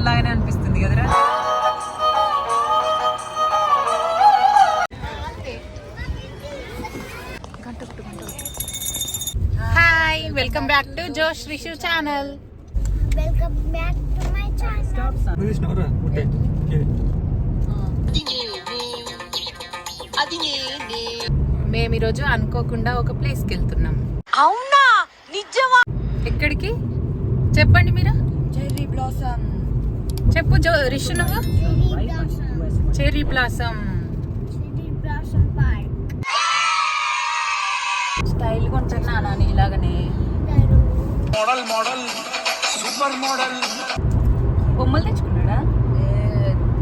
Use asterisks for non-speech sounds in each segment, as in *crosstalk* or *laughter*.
హైదరాబాద్ లాగానే అనిపిస్తుంది కదరా? Hi welcome back to Josh Rishu channel Welcome back to my channel. నువ్వు చూసినావురా ఉంటే మేము ఈరోజు అనుకోకుండా ఒక ప్లేస్కి వెళ్తున్నాం. అవునా? నిజమా? ఎక్కడికి? చెప్పండి మీరు. చెర్రీ బ్లాసమ్ చెప్పు జో రిషు నువ్వు. Cherry blossom. స్టైల్ కొంచెం నానా ఇలాగనే. మోడల్ మోడల్ సూపర్ మోడల్ బొమ్మలు తెచ్చుకున్నాడా?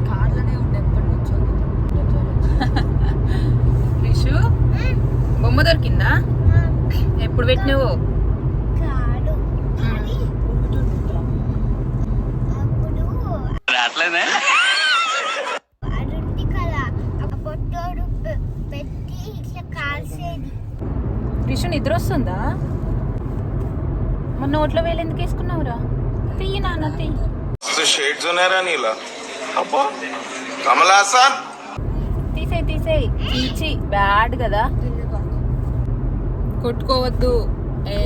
కార్లోనే ఉండే ఎప్పటి నుంచో *laughs* రిషు బొమ్మ దొరికిందా? ఎప్పుడు పెట్టినావు కాడు అది పెట్టలేదే పెట్టి ఇట్లా రిషు నిద్ర వస్తుందా మొన్న నోట్లో వేలు ఎందుకు వేసుకున్నావురా? తీయి నాన్న తీయి షేడ్స్ ఉన్నారా నీలా? అబ్బో! తీసేయి తీసేయి. బ్యాడ్ కదా. కొట్టుకోవద్దు. ఏ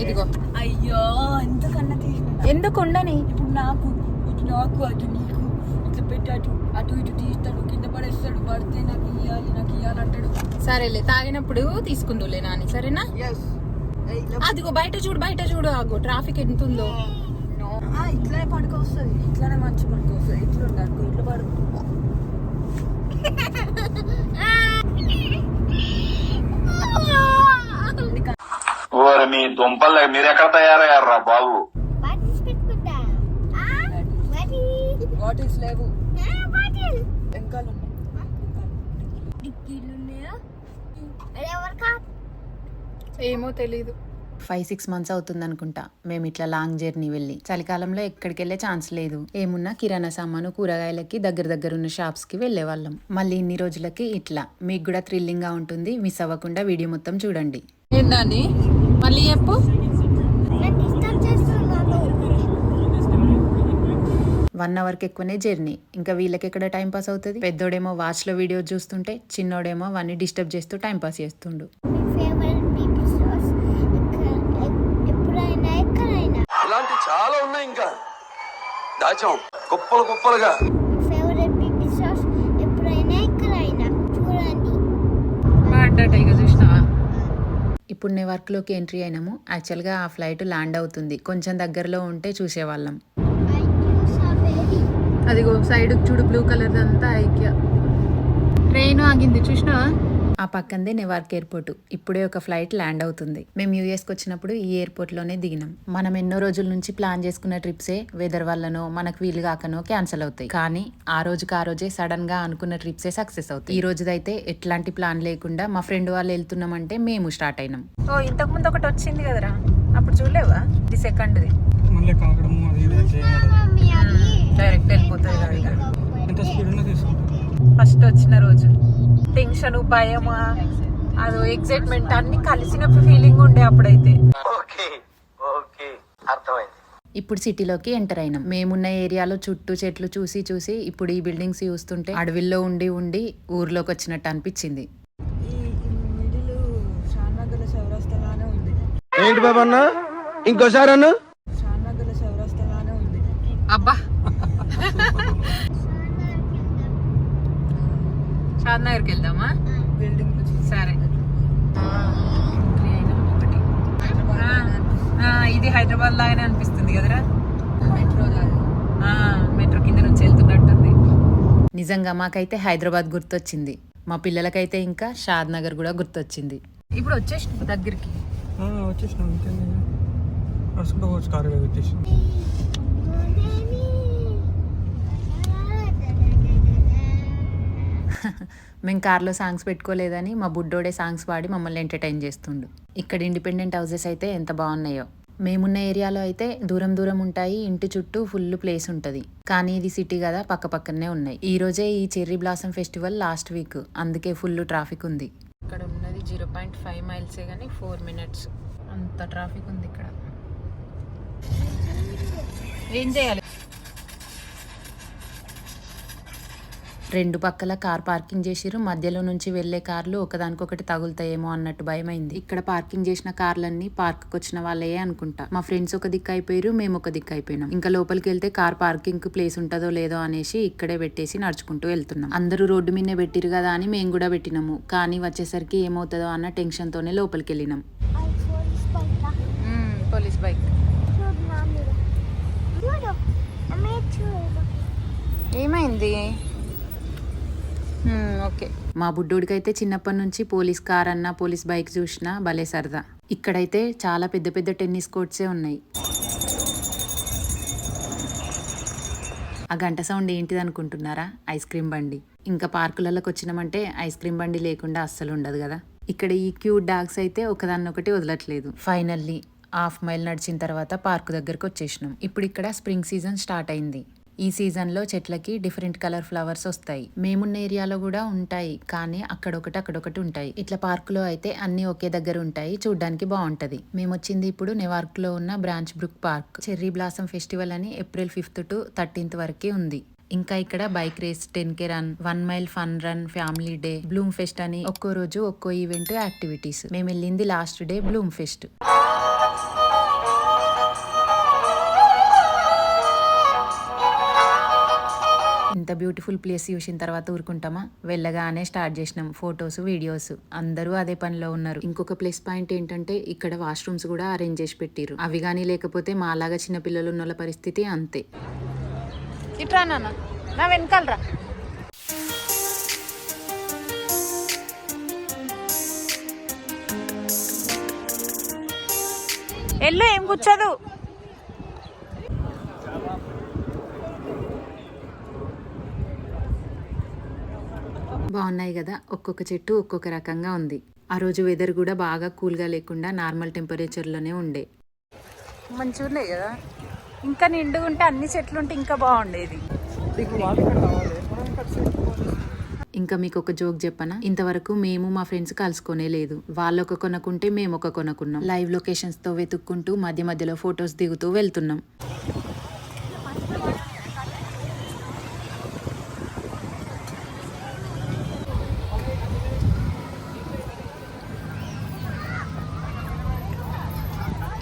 ఇదిగో. అయ్యో ఎంతకన్నా తీసిన ఎందుకు ఉండని? ఇప్పుడు నాకు ఇటు నాకు అటు నీకు ఇట్లా పెట్టి అటు అటు ఇటు తీస్తాడు కింద పడేస్తాడు పడితే నాకు ఇయ్యాలి నాకు ఇయ్యాలి అంటాడు. సరేలే తాగినప్పుడు తీసుకుందులే నాని సరేనా? అదిగో బయట చూడు బయట చూడు ఆగో ట్రాఫిక్ ఎంత ఉందో ఇట్లానే పడుకో వస్తుంది ఇట్లానే మంచి పడుకో వస్తుంది ఇట్లా ఉండాలి ఇట్లా పడుకో. *laughs* ఓరి మీ దుంపలు మీరు ఎక్కడ తయారయ్యారా బాబు? బాటిల్స్ లేవు. ఏమో తెలీదు. ఫైవ్ సిక్స్ మంత్స్ అవుతుంది అనుకుంటా మేము ఇట్లా లాంగ్ జర్నీ వెళ్ళి. చలికాలంలో ఎక్కడికి వెళ్ళే ఛాన్స్ లేదు. ఏమున్నా కిరాణా సామాను కూరగాయలకి దగ్గర దగ్గర ఉన్న షాప్స్కి వెళ్ళే వాళ్ళం మళ్ళీ ఇన్ని రోజులకి ఇట్లా. మీకు కూడా థ్రిల్లింగ్గా ఉంటుంది. మిస్ అవ్వకుండా వీడియో మొత్తం చూడండి. ఏందాన్ని మళ్ళీ చెప్పు. వన్ అవర్కి ఎక్కువనే జర్నీ. ఇంకా వీళ్ళకి ఎక్కడ టైం పాస్ అవుతుంది? పెద్దోడేమో వాచ్లో వీడియో చూస్తుంటే చిన్నోడేమో వాడిని డిస్టర్బ్ చేస్తూ టైం పాస్ చేస్తుండు. ఇలాంటి చాలా ఉన్నాయి ఇంకా. దాచాం. కుప్పలు కుప్పలుగా మీ ఫేవరెట్ బీబీ సాస్ ఎప్పుడైనా ఎక్కడైనా చూడండి పడ్డట ఇక చూసినావా పుణ్య వర్క్లోకి ఎంట్రీ అయినాము. యాక్చువల్గా ఆ ఫ్లైట్ ల్యాండ్ అవుతుంది. కొంచెం దగ్గరలో ఉంటే చూసేవాళ్ళం. అదిగో సైడ్ చూడు బ్లూ కలర్ అంతా ఐక్య. ట్రైన్ ఆగింది. చూసినావా? ఆ పక్కందే నెవార్క్ ఎయిర్పోర్ట్. ఇప్పుడే ఒక ఫ్లైట్ ల్యాండ్ అవుతుంది. మేము యూఎస్కి వచ్చినప్పుడు ఈ ఎయిర్పోర్ట్లోనే దిగినాం. మనం ఎన్నో రోజుల నుంచి ప్లాన్ చేసుకున్న ట్రిప్సే వెదర్ వల్లనో మనకు వీలు కాకనో క్యాన్సిల్ అవుతాయి. కానీ ఆ రోజుకి ఆ రోజే సడన్గా అనుకున్న ట్రిప్సే సక్సెస్ అవుతాయి. ఈ రోజుదైతే ఎట్లాంటి ప్లాన్ లేకుండా మా ఫ్రెండ్ వాళ్ళు వెళ్తున్నామంటే మేము స్టార్ట్ అయినాం. ఓ ఇంతకు ముందు ఒకటి వచ్చింది కదరా? అప్పుడు చూడలేవా? ఇది సెకండ్ది. మళ్ళీ కాకడము అది ఇది చేయడం. మమ్మీ అది డైరెక్ట్ వెళ్ళిపోతుంది ఫస్ట్ వచ్చిన రోజు. టెన్షన్ భయం అది ఎక్సైట్మెంట్ అన్ని కలిసిన ఫీలింగ్ ఉండే అప్పుడైతే. ఓకే ఓకే అర్థమైంది. ఇప్పుడు సిటీలోకి ఎంటర్ అయినాం. మేమున్న ఏరియాలో చుట్టూ చెట్లు చూసి చూసి ఇప్పుడు ఈ బిల్డింగ్స్ చూస్తుంటే అడవిల్లో ఉండి ఉండి ఊర్లోకి వచ్చినట్టు అనిపించింది. ఈ మిడిల్ షాన్నగర్ చౌరస్తలానే ఉంది. ఏంటి బాబా అన్న? ఇంకోసారి అబ్బా! *laughs* షాద్ నగర్కి వెళ్దామా బిల్డింగ్ సరే ఇది హైదరాబాద్ లాగానే అనిపిస్తుంది కదరా? మెట్రో ఆ, మెట్రో కింద నుంచి వెళ్తున్నట్టుంది. నిజంగా మాకైతే హైదరాబాద్ గుర్తొచ్చింది. మా పిల్లలకైతే ఇంకా షాద్ నగర్ కూడా గుర్తొచ్చింది. ఇప్పుడు వచ్చేసి దగ్గరికి. వచ్చేసినాం. కారు వచ్చేసి *laughs* మేము కార్లో సాంగ్స్ పెట్టుకోలేదని మా బుడ్డోడే సాంగ్స్ పాడి మమ్మల్ని ఎంటర్టైన్ చేస్తుండు. ఇక్కడ ఇండిపెండెంట్ హౌసెస్ అయితే ఎంత బాగున్నాయో. మేమున్న ఏరియాలో అయితే దూరం దూరం ఉంటాయి ఇంటి చుట్టూ ఫుల్ ప్లేస్ ఉంటుంది. కానీ ఇది సిటీ కదా పక్క పక్కనే ఉన్నాయి. ఈ రోజే ఈ cherry blossom festival last week అందుకే ఫుల్ ట్రాఫిక్ ఉంది. ఇక్కడ ఉన్నది జీరో పాయింట్ ఫైవ్ మైల్సే కానీ ఫోర్ మినిట్స్. అంత ట్రాఫిక్ ఉంది ఇక్కడ. ఏం చేయాలి? రెండు పక్కల కార్ పార్కింగ్ చేసిర్రు. మధ్యలో నుంచి వెళ్ళే కార్లు ఒకదానికొకటి తగులుతాయేమో అన్నట్టు భయమైంది. ఇక్కడ పార్కింగ్ చేసిన కార్లన్నీ పార్క్ వచ్చిన వాళ్ళే అనుకుంటా. మా ఫ్రెండ్స్ ఒక దిక్కు అయిపోయారు మేము ఒక దిక్కు అయిపోయినాం. ఇంకా లోపలికి వెళ్తే కార్ పార్కింగ్కు ప్లేస్ ఉంటుందో లేదో అనేసి ఇక్కడే పెట్టేసి నడుచుకుంటూ వెళ్తున్నాం. అందరూ రోడ్డు మీదనే పెట్టిరు కదా అని మేము కూడా పెట్టినాము. కానీ వచ్చేసరికి ఏమవుతుందో అన్న టెన్షన్ తోనే లోపలికి వెళ్ళినాం పోలీస్ బైక్. ఏమైంది? ఓకే. మా బుడ్డోడికైతే చిన్నప్పటి నుంచి పోలీస్ కార్ అన్న పోలీస్ బైక్ చూసినా భలే సరదా. ఇక్కడైతే చాలా పెద్ద పెద్ద టెన్నిస్ కోర్ట్సే ఉన్నాయి. ఆ గంట సౌండ్ ఏంటిది అనుకుంటున్నారా? ఐస్ క్రీమ్ బండి. ఇంకా పార్కులలోకి వచ్చినామంటే ఐస్ క్రీమ్ బండి లేకుండా అస్సలు ఉండదు కదా. ఇక్కడ ఈ క్యూట్ డాగ్స్ అయితే ఒకదాన్నొకటి వదలట్లేదు. ఫైనల్లీ హాఫ్ మైల్ నడిచిన తర్వాత పార్క్ దగ్గరకు వచ్చేసినాం. ఇప్పుడు ఇక్కడ స్ప్రింగ్ సీజన్ స్టార్ట్ అయింది. ఈ సీజన్లో చెట్లకి డిఫరెంట్ కలర్ ఫ్లవర్స్ వస్తాయి. మేమున్న ఏరియాలో కూడా ఉంటాయి. కానీ అక్కడొకటి అక్కడొకటి ఉంటాయి. ఇట్లా పార్కులో అయితే అన్ని ఒకే దగ్గర ఉంటాయి. చూడ్డానికి బాగుంటది మేము వచ్చింది ఇప్పుడు నెవార్క్లో ఉన్న branch brook park. Cherry blossom festival అని ఏప్రిల్ ఫిఫ్త్ టు థర్టీన్త్ వరకే ఉంది. ఇంకా ఇక్కడ bike race ten K run one mile fun run family day bloom fest అని ఒక్కో రోజు ఒక్కో ఈవెంట్ యాక్టివిటీస్. మేము వెళ్ళింది లాస్ట్ డే బ్లూమ్ ఫెస్ట్. ఇంత బ్యూటిఫుల్ ప్లేస్ చూసిన తర్వాత ఊరుకుంటామా? వెళ్ళగానే స్టార్ట్ చేసినాం. Photos videos. అందరూ అదే పనిలో ఉన్నారు. ఇంకొక ప్లస్ పాయింట్ ఏంటంటే ఇక్కడ వాష్రూమ్స్ కూడా అరేంజ్ చేసి పెట్టిరు అవి కానీ లేకపోతే మాలాగా చిన్న పిల్లలు ఉన్న వాళ్ళ పరిస్థితి అంతే. ఇట్రా నాన్న. నా వెనకాలరా ఎల్లు ఏం కూర్చోదు? బాగున్నాయి కదా ఒక్కొక్క చెట్టు ఒక్కొక్క రకంగా ఉంది. ఆ రోజు వెదర్ కూడా బాగా కూల్గా లేకుండా నార్మల్ టెంపరేచర్లోనే ఉండే. మంచిగా కదా? ఇంకా నిండుగా ఉంటే అన్ని చెట్లు ఉంటే ఇంకా బాగుండేది. ఇంకా మీకు ఒక జోక్ చెప్పనా? ఇంతవరకు మేము మా ఫ్రెండ్స్ కలుసుకోనే లేదు. వాళ్ళు ఒక కొనుక్కుంటే మేము ఒక కొనుక్కున్నాం లైవ్ లొకేషన్స్తో వెతుక్కుంటూ మధ్య మధ్యలో ఫొటోస్ దిగుతూ వెళ్తున్నాం.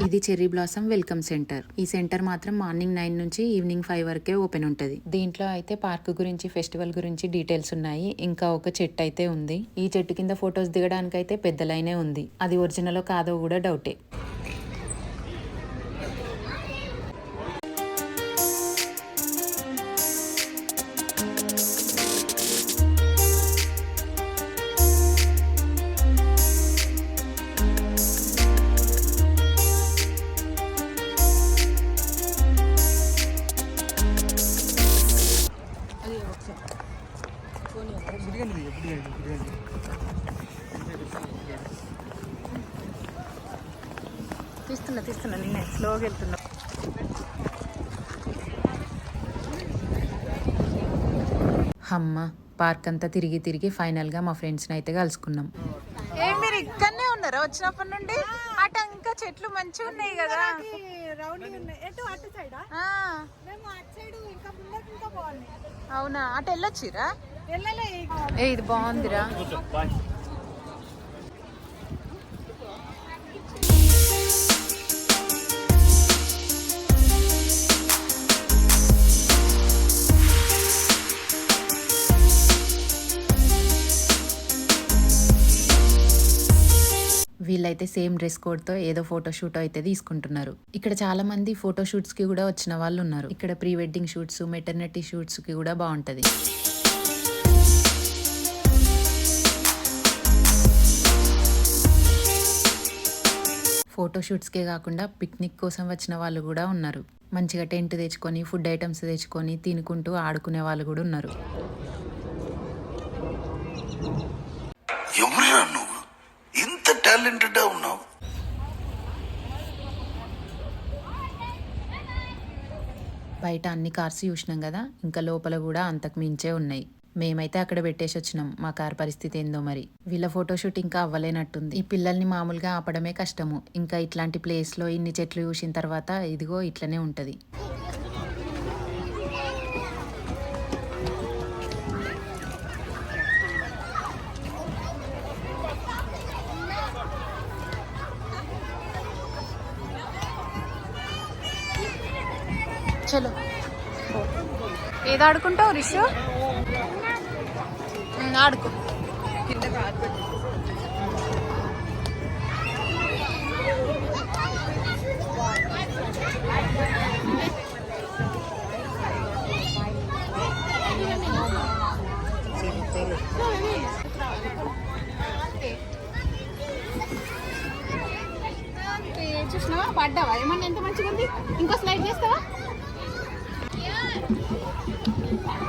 ఇది చెర్రీ బ్లాసమ్ వెల్కమ్ సెంటర్. ఈ సెంటర్ మాత్రం మార్నింగ్ నైన్ నుంచి ఈవినింగ్ ఫైవ్ వరకే ఓపెన్ ఉంటుంది. దీంట్లో అయితే పార్క్ గురించి ఫెస్టివల్ గురించి డీటెయిల్స్ ఉన్నాయి. ఇంకా ఒక చెట్టు అయితే ఉంది. ఈ చెట్టు కింద ఫొటోస్ దిగడానికి అయితే పెద్ద లైనే ఉంది. అది ఒరిజినల్ కాదో కూడా డౌటే. అమ్మ పార్క్ అంతా తిరిగి తిరిగి ఫైనల్గా మా ఫ్రెండ్స్ అయితే కలుసుకున్నాం. ఏ మీరు ఇక్కడనే ఉన్నారా? వచ్చినప్పటి నుండి? అటు ఇంకా చెట్లు మంచిగా ఉన్నాయి కదా. అవునా? అటు వెళ్ళొచ్చిరా? ఏ ఇది బాగుందిరా. అయితే సేమ్ డ్రెస్ కోడ్తో ఏదో ఫోటో షూట్ అయితే తీసుకుంటున్నారు. ఇక్కడ చాలా మంది ఫోటో షూట్స్కి కూడా వచ్చిన వాళ్ళు ఉన్నారు. ఇక్కడ ప్రీ వెడ్డింగ్ షూట్స్ మెటర్నిటీ షూట్స్కి కూడా బాగుంటది. ఫోటో షూట్స్కే కాకుండా పిక్నిక్ కోసం వచ్చిన వాళ్ళు కూడా ఉన్నారు. మంచిగా టెంట్ తెచ్చుకొని ఫుడ్ ఐటమ్స్ తెచ్చుకొని తినుకుంటూ ఆడుకునే వాళ్ళు కూడా ఉన్నారు ఎవరురా నువ్వు ఇంత టాలెంటెడ్ ఉన్నావు బయట అన్ని కార్స్ చూసినాం కదా ఇంకా లోపల కూడా అంతకు మించే ఉన్నాయి. మేమైతే అక్కడ పెట్టేసి వచ్చినాం. మా కార్ పరిస్థితి ఏందో మరి. వీళ్ళ ఫోటోషూట్ ఇంకా అవ్వలేనట్టుంది. ఈ పిల్లల్ని మామూలుగా ఆపడమే కష్టము. ఇంకా ఇట్లాంటి ప్లేస్లో ఇన్ని చెట్లు చూసిన తర్వాత ఇదిగో ఇట్లనే ఉంటుంది. చలో ఏది ఆడుకుంటావు రిషు ఆడుకో. చూసినావా? పడ్డావా? ఏమన్నా ఎంత మంచిగా ఉంది ఇంకో స్లైడ్ చేస్తావా?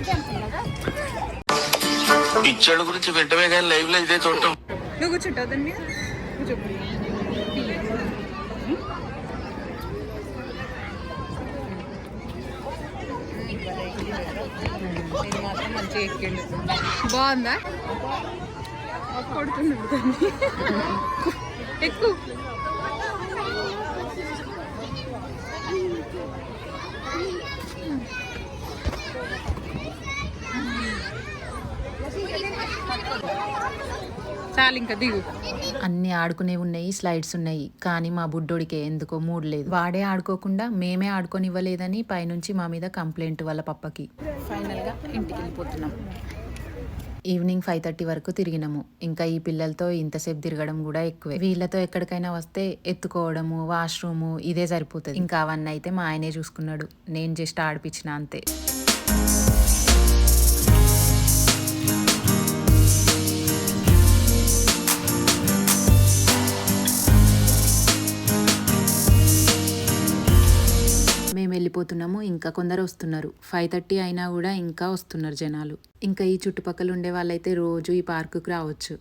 జంప్ కదా? పిచ్చోళ్ళ గురించి వెంటనే కానీ లైవ్లో ఇదే చూడటం. నువ్వు కూర్చుంటావు దాని మీద మాత్రం ఎక్కిండు బాగుందా కొడుతున్నాడు ఎక్కువ. చాలు ఇంకా దిగు. అన్ని ఆడుకునే ఉన్నాయి స్లైడ్స్ ఉన్నాయి కానీ మా బుడ్డోడికి ఎందుకో మూడ్ లేదు. వాడే ఆడుకోకుండా మేమే ఆడుకోనివ్వలేదని పైనుంచి మా మీద కంప్లైంట్ వాళ్ళ పప్పకి. ఫైనల్గా ఇంటికి వెళ్ళిపోతున్నాం. ఈవినింగ్ ఫైవ్ థర్టీ వరకు తిరిగినాము. ఇంకా ఈ పిల్లలతో ఇంతసేపు తిరగడం కూడా ఎక్కువే. వీళ్ళతో ఎక్కడికైనా వస్తే ఎత్తుకోవడము వాష్రూము ఇదే సరిపోతుంది. ఇంకా అవన్నీ అయితే మా ఆయనే చూసుకున్నాడు. నేను జస్ట్ ఆడిపించిన అంతే. వెళ్ళిపోతున్నాము ఇంకా కొందరు వస్తున్నారు. ఫైవ్ థర్టీ అయినా కూడా ఇంకా వస్తున్నారు జనాలు. ఇంకా ఈ చుట్టుపక్కల ఉండే వాళ్ళైతే రోజు ఈ పార్కుకు రావచ్చు.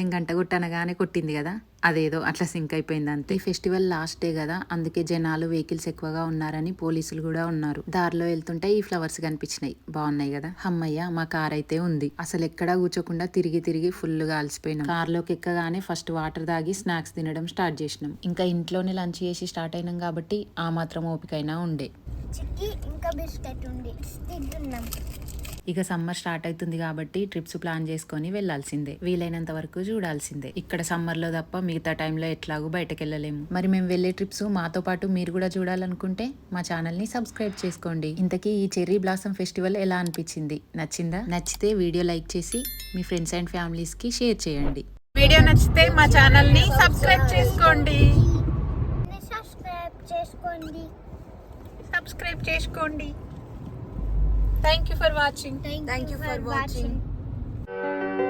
నేను గంట కొట్టనగానే కొట్టింది కదా అదేదో అట్లా సింక్ అయిపోయింది అంతే. ఈ ఫెస్టివల్ లాస్ట్ డే కదా అందుకే జనాలు వెహికల్స్ ఎక్కువగా ఉన్నారని పోలీసులు కూడా ఉన్నారు. దారిలో వెళ్తుంటే ఈ ఫ్లవర్స్ కనిపించినాయి. బాగున్నాయి కదా? అమ్మయ్య మా కార్ అయితే ఉంది. అసలు ఎక్కడా కూర్చోకుండా తిరిగి తిరిగి ఫుల్గా అలసిపోయినాం కార్లోకి ఎక్కగానే ఫస్ట్ వాటర్ తాగి స్నాక్స్ తినడం స్టార్ట్ చేసినాం. ఇంకా ఇంట్లోనే లంచ్ చేసి స్టార్ట్ అయినాం కాబట్టి ఆ మాత్రం ఓపికైనా ఉండే. ఇంకా బిస్కెట్ ఉంది. తింటున్నాం ఇక సమ్మర్ స్టార్ట్ అవుతుంది కాబట్టి ట్రిప్స్ ప్లాన్ చేసుకొని వెళ్ళాల్సిందే. వీలైనంత వరకు చూడాల్సిందే. ఇక్కడ సమ్మర్లో తప్ప మిగతా టైంలో ఎట్లాగూ బయటకు వెళ్ళలేము మరి మేము వెళ్ళే ట్రిప్స్ మాతో పాటు మీరు కూడా చూడాలనుకుంటే మా ఛానల్ని సబ్స్క్రైబ్ చేసుకోండి. ఇంతకీ ఈ చెర్రీ బ్లాసమ్ ఫెస్టివల్ ఎలా అనిపించింది? నచ్చిందా? నచ్చితే వీడియో లైక్ చేసి మీ ఫ్రెండ్స్ అండ్ ఫ్యామిలీస్కి షేర్ చేయండి. వీడియో నచ్చితే మా ఛానల్ని సబ్స్క్రైబ్ చేసుకోండి. సబ్స్క్రైబ్ చేసుకోండి. సబ్స్క్రైబ్ చేసుకోండి. Thank you for watching. Thank, Thank you, you, for, watching. watching.